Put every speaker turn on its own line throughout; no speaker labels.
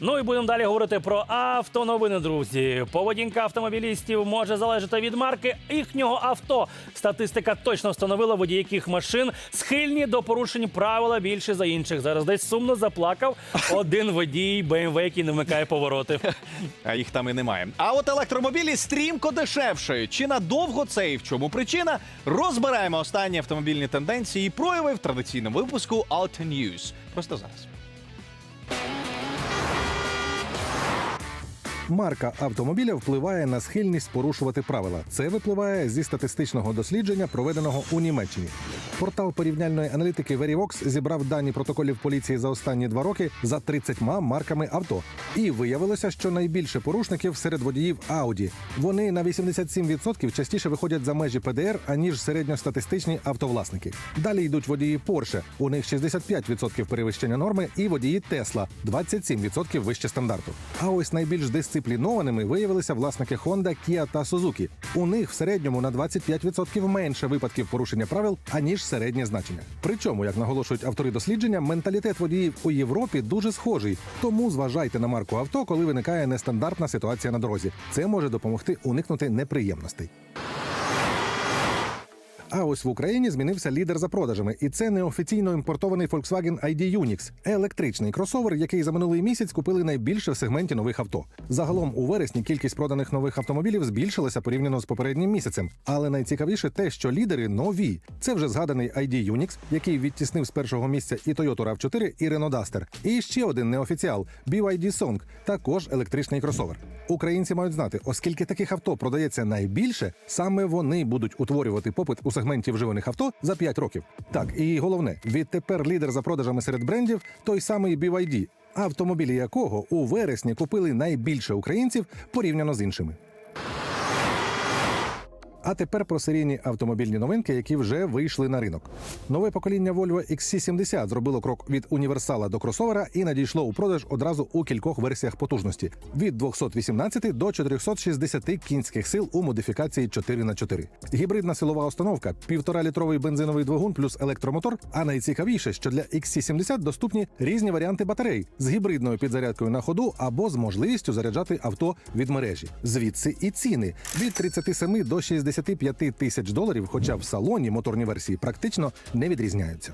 Ну і будемо далі говорити про автоновини, друзі. Поведінка автомобілістів може залежати від марки їхнього авто. Статистика точно встановила водії яких машин схильні до порушень правила більше за інших. Зараз десь сумно заплакав один водій BMW, який не вмикає повороти.
А їх там і немає. А от електромобілі стрімко дешевшають. Чи надовго це і в чому причина? Розбираємо останні автомобільні тенденції і прояви в традиційному випуску Auto News. Просто зараз.
Марка автомобіля впливає на схильність порушувати правила. Це випливає зі статистичного дослідження, проведеного у Німеччині. Портал порівняльної аналітики Verivox зібрав дані протоколів поліції за останні два роки за 30 марками авто. І виявилося, що найбільше порушників серед водіїв Audi. Вони на 87% частіше виходять за межі ПДР, аніж середньостатистичні автовласники. Далі йдуть водії Porsche. У них 65% перевищення норми, і водії Tesla – 27% вище стандарту. А ось найбільш дисциплінованими виявилися власники Honda, Kia та Suzuki. У них в середньому на 25% менше випадків порушення правил, аніж середнє значення. Причому, як наголошують автори дослідження, менталітет водіїв у Європі дуже схожий. Тому зважайте на марку авто, коли виникає нестандартна ситуація на дорозі. Це може допомогти уникнути неприємностей. А ось в Україні змінився лідер за продажами, і це неофіційно імпортований Volkswagen ID Unix – електричний кросовер, який за минулий місяць купили найбільше в сегменті нових авто. Загалом у вересні кількість проданих нових автомобілів збільшилася порівняно з попереднім місяцем. Але найцікавіше те, що лідери нові. Це вже згаданий ID Unix, який відтіснив з першого місця і Toyota RAV4, і Renault Duster. І ще один неофіціал BYD Song, також електричний кросовер. Українці мають знати, оскільки таких авто продається найбільше, саме вони будуть утворювати попит у сегменті вживаних авто за 5 років. Так, і головне, відтепер лідер за продажами серед брендів той самий BYD, автомобілі якого у вересні купили найбільше українців порівняно з іншими. А тепер про серійні автомобільні новинки, які вже вийшли на ринок. Нове покоління Volvo XC70 зробило крок від універсала до кросовера і надійшло у продаж одразу у кількох версіях потужності від 218 до 460 кінських сил у модифікації 4х4. Гібридна силова установка, півтора-літровий бензиновий двигун плюс електромотор. А найцікавіше, що для XC70 доступні різні варіанти батарей з гібридною підзарядкою на ходу або з можливістю заряджати авто від мережі. Звідси і ціни від 37 до 65 тисяч доларів, хоча в салоні моторні версії практично не відрізняються.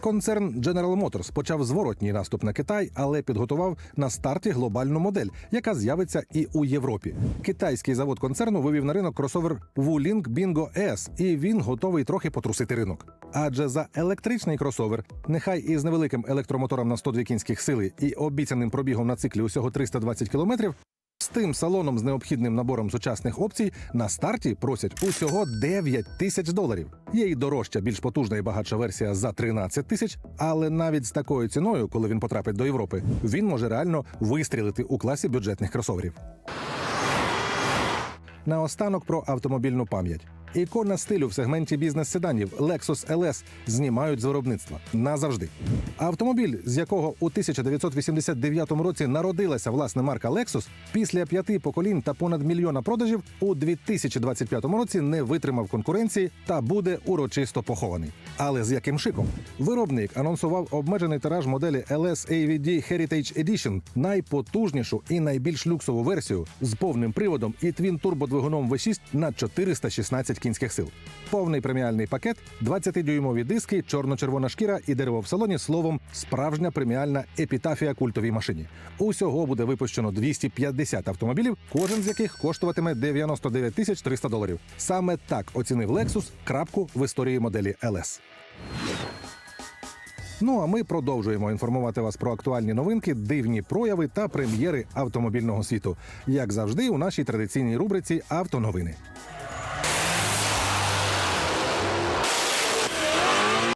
Концерн General Motors почав зворотній наступ на Китай, але підготував на старті глобальну модель, яка з'явиться і у Європі. Китайський завод концерну вивів на ринок кросовер Wuling Bingo S, і він готовий трохи потрусити ринок. Адже за електричний кросовер, нехай і з невеликим електромотором на 102 кінських сили і обіцяним пробігом на циклі усього 320 кілометрів, з тим салоном з необхідним набором сучасних опцій на старті просять усього 9 тисяч доларів. Є і дорожча, більш потужна і багатша версія за 13 тисяч, але навіть з такою ціною, коли він потрапить до Європи, він може реально вистрілити у класі бюджетних кросоверів. Наостанок про автомобільну пам'ять. Ікона стилю в сегменті бізнес-седанів Lexus LS знімають з виробництва назавжди. Автомобіль, з якого у 1989 році народилася власне марка Lexus, після п'яти поколінь та понад мільйона продажів у 2025 році не витримав конкуренції та буде урочисто похований. Але з яким шиком? Виробник анонсував обмежений тираж моделі LS AVD Heritage Edition, найпотужнішу і найбільш люксову версію з повним приводом і твін-турбодвигуном V6 на 416 кінських сил. Повний преміальний пакет, 20-дюймові диски, чорно-червона шкіра і дерево в салоні. Словом, справжня преміальна епітафія культовій машині. Усього буде випущено 250 автомобілів, кожен з яких коштуватиме 99 тисяч 300 доларів. Саме так оцінив Lexus крапку в історії моделі LS. Ну а ми продовжуємо інформувати вас про актуальні новинки, дивні прояви та прем'єри автомобільного світу, як завжди, у нашій традиційній рубриці Автоновини.